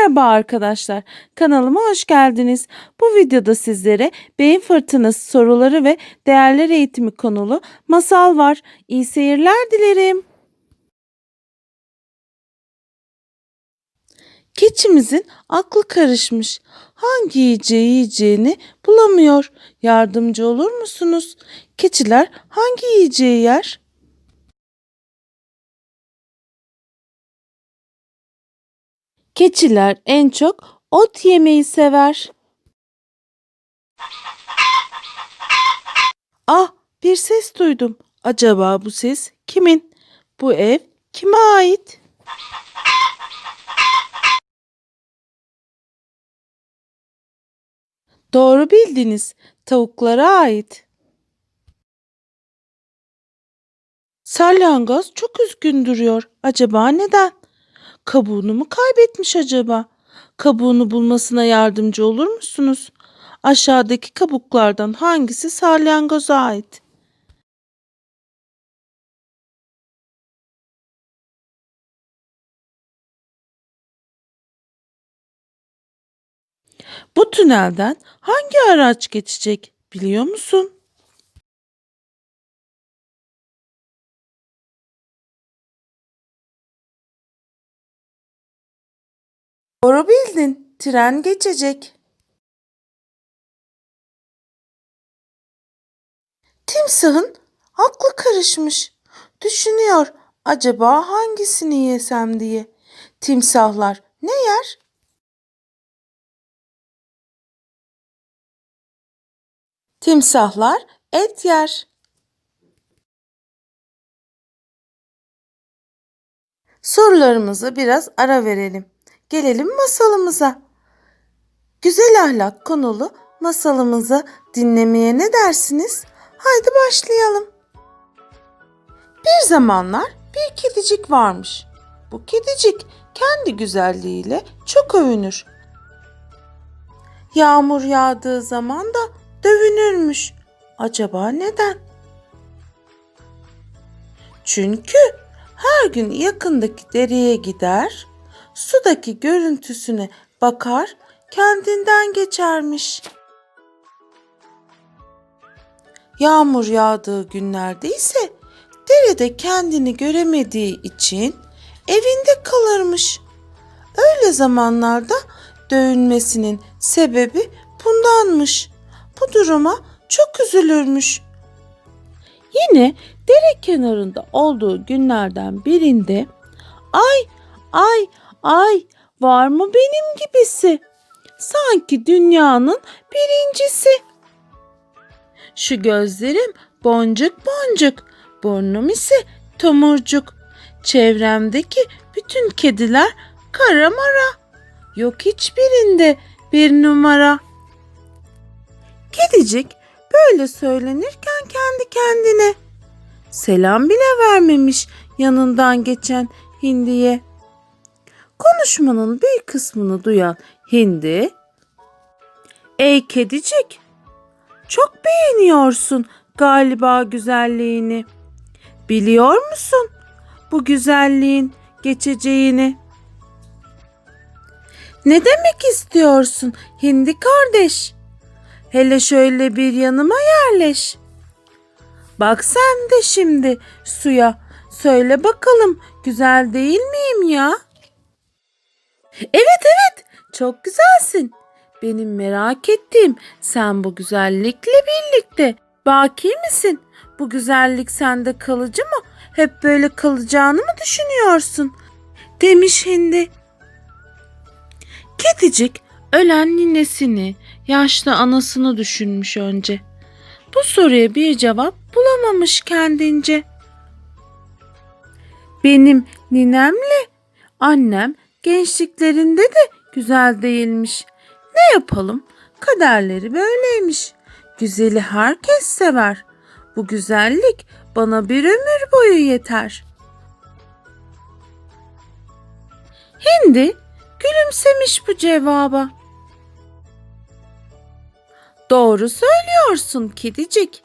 Merhaba arkadaşlar, kanalıma hoş geldiniz. Bu videoda sizlere beyin fırtınası soruları ve değerler eğitimi konulu masal var. İyi seyirler dilerim. Keçimizin aklı karışmış. Hangi yiyeceği yiyeceğini bulamıyor. Yardımcı olur musunuz? Keçiler hangi yiyeceği yer? Keçiler en çok ot yemeyi sever. Ah, bir ses duydum. Acaba bu ses kimin? Bu ev kime ait? Doğru bildiniz. Tavuklara ait. Salyangoz çok üzgün duruyor. Acaba neden? Kabuğunu mu kaybetmiş acaba? Kabuğunu bulmasına yardımcı olur musunuz? Aşağıdaki kabuklardan hangisi salyangoza ait? Bu tünelden hangi araç geçecek biliyor musun? Doğru bildin. Tren geçecek. Timsahın aklı karışmış. Düşünüyor acaba hangisini yesem diye. Timsahlar ne yer? Timsahlar et yer. Sorularımızı biraz ara verelim. Gelelim masalımıza. Güzel ahlak konulu masalımızı dinlemeye ne dersiniz? Haydi başlayalım. Bir zamanlar bir kedicik varmış. Bu kedicik kendi güzelliğiyle çok övünür. Yağmur yağdığı zaman da dövünürmüş. Acaba neden? Çünkü her gün yakındaki dereye gider, sudaki görüntüsüne bakar, kendinden geçermiş. Yağmur yağdığı günlerde ise derede kendini göremediği için evinde kalırmış. Öyle zamanlarda dövünmesinin sebebi bundanmış. Bu duruma çok üzülürmüş. Yine dere kenarında olduğu günlerden birinde ay ay ay var mı benim gibisi? Sanki dünyanın birincisi. Şu gözlerim boncuk boncuk, burnum ise tomurcuk. Çevremdeki bütün kediler kara mara. Yok hiçbirinde bir numara. Kedicik böyle söylenirken kendi kendine selam bile vermemiş yanından geçen hindiye. Konuşmanın bir kısmını duyan hindi, "Ey kedicik, çok beğeniyorsun galiba güzelliğini. Biliyor musun bu güzelliğin geçeceğini?" Ne demek istiyorsun hindi kardeş? Hele şöyle bir yanıma yerleş. Bak sen de şimdi suya. Söyle bakalım güzel değil miyim ya? Evet evet çok güzelsin. Benim merak ettiğim sen bu güzellikle birlikte baki misin? Bu güzellik sende kalıcı mı? Hep böyle kalacağını mı düşünüyorsun? Demiş hindi. Kedicik ölen ninesini, yaşlı anasını düşünmüş önce. Bu soruya bir cevap bulamamış kendince. Benim ninemle annem gençliklerinde de güzel değilmiş. Ne yapalım? Kaderleri böyleymiş. Güzeli herkes sever. Bu güzellik bana bir ömür boyu yeter. Hindi gülümsemiş bu cevaba. Doğru söylüyorsun kedicik.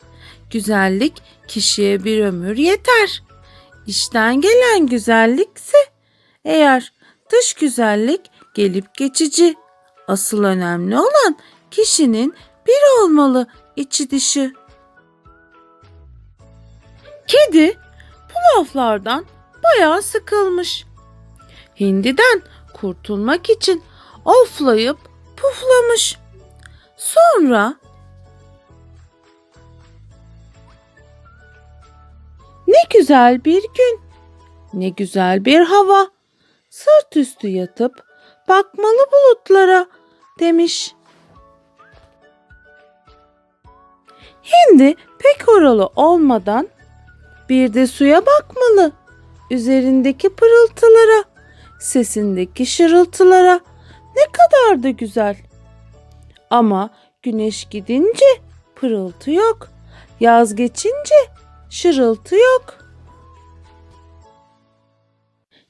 Güzellik kişiye bir ömür yeter. İşten gelen güzellikse eğer dış güzellik gelip geçici. Asıl önemli olan kişinin bir olmalı içi dışı. Kedi bu laflardan bayağı sıkılmış. Hindiden kurtulmak için oflayıp puflamış. Sonra ne güzel bir gün, ne güzel bir hava. Sırt üstü yatıp bakmalı bulutlara demiş. Hindi pek oralı olmadan bir de suya bakmalı. Üzerindeki pırıltılara, sesindeki şırıltılara ne kadar da güzel. Ama güneş gidince pırıltı yok. Yaz geçince şırıltı yok.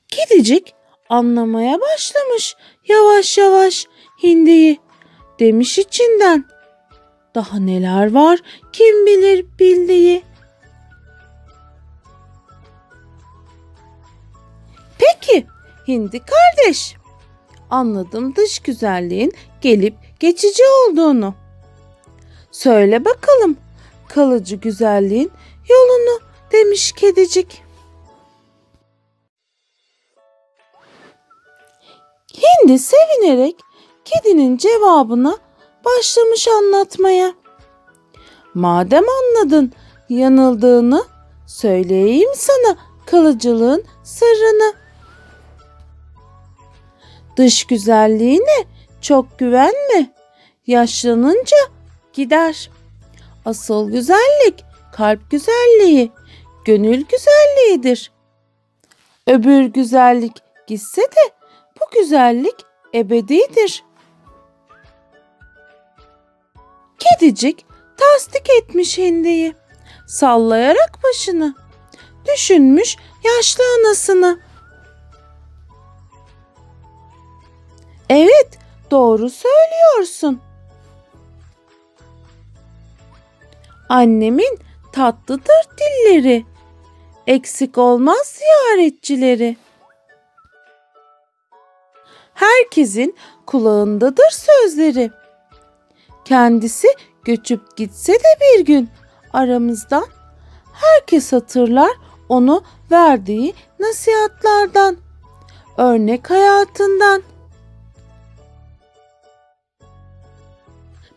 Kedicik anlamaya başlamış yavaş yavaş hindiyi. Demiş içinden. Daha neler var kim bilir bildiği. Peki hindi kardeş. Anladım dış güzelliğin gelip geçici olduğunu. Söyle bakalım kalıcı güzelliğin yolunu demiş kedicik. Hindi sevinerek kedinin cevabına başlamış anlatmaya. Madem anladın yanıldığını, söyleyeyim sana kalıcılığın sırrını. Dış güzelliğine çok güvenme. Yaşlanınca gider. Asıl güzellik kalp güzelliği, gönül güzelliğidir. Öbür güzellik gitse de bu güzellik ebedidir. Kedicik tasdik etmiş hindiyi. Sallayarak başını. Düşünmüş yaşlı anasını. Evet, doğru söylüyorsun. Annemin tatlıdır dilleri. Eksik olmaz ziyaretçileri. Herkesin kulağındadır sözleri. Kendisi göçüp gitse de bir gün aramızdan herkes hatırlar onu verdiği nasihatlardan, örnek hayatından.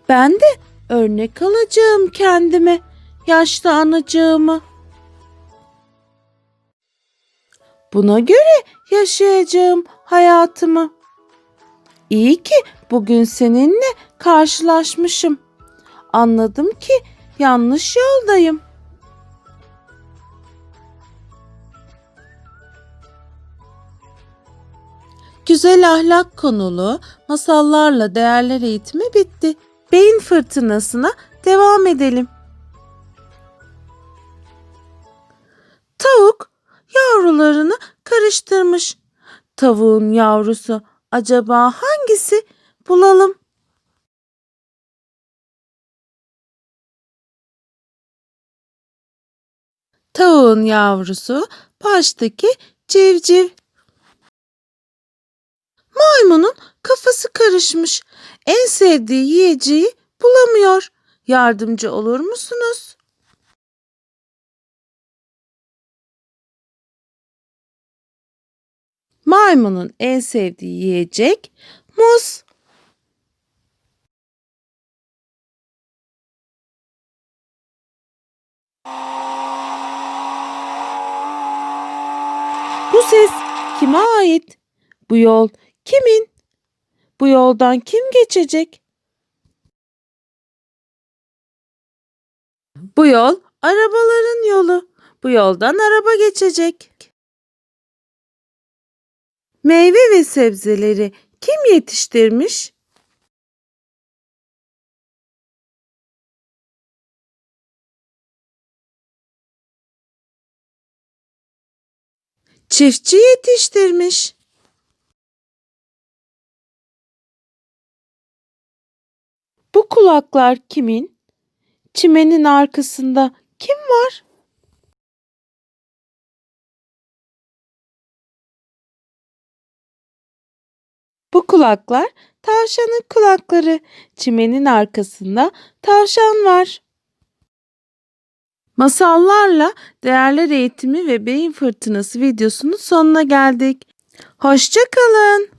Ben de örnek alacağım kendime, yaşlı anacığımı. Buna göre yaşayacağım hayatımı. İyi ki bugün seninle karşılaşmışım. Anladım ki yanlış yoldayım. Güzel ahlak konulu masallarla değerler eğitimi bitti. Beyin fırtınasına devam edelim. Tavuk yavrularını karıştırmış. Tavuğun yavrusu acaba hangisi? Bulalım. Tavuğun yavrusu baştaki civciv. Maymunun kafası karışmış. En sevdiği yiyeceği bulamıyor. Yardımcı olur musunuz? Maymunun en sevdiği yiyecek muz. Bu ses kime ait? Bu yol kimin? Bu yoldan kim geçecek? Bu yol arabaların yolu. Bu yoldan araba geçecek. Meyve ve sebzeleri kim yetiştirmiş? Çiftçi yetiştirmiş. Bu kulaklar kimin? Çimenin arkasında kim var? Bu kulaklar tavşanın kulakları. Çimenin arkasında tavşan var. Masallarla değerler eğitimi ve beyin fırtınası videosunun sonuna geldik. Hoşça kalın.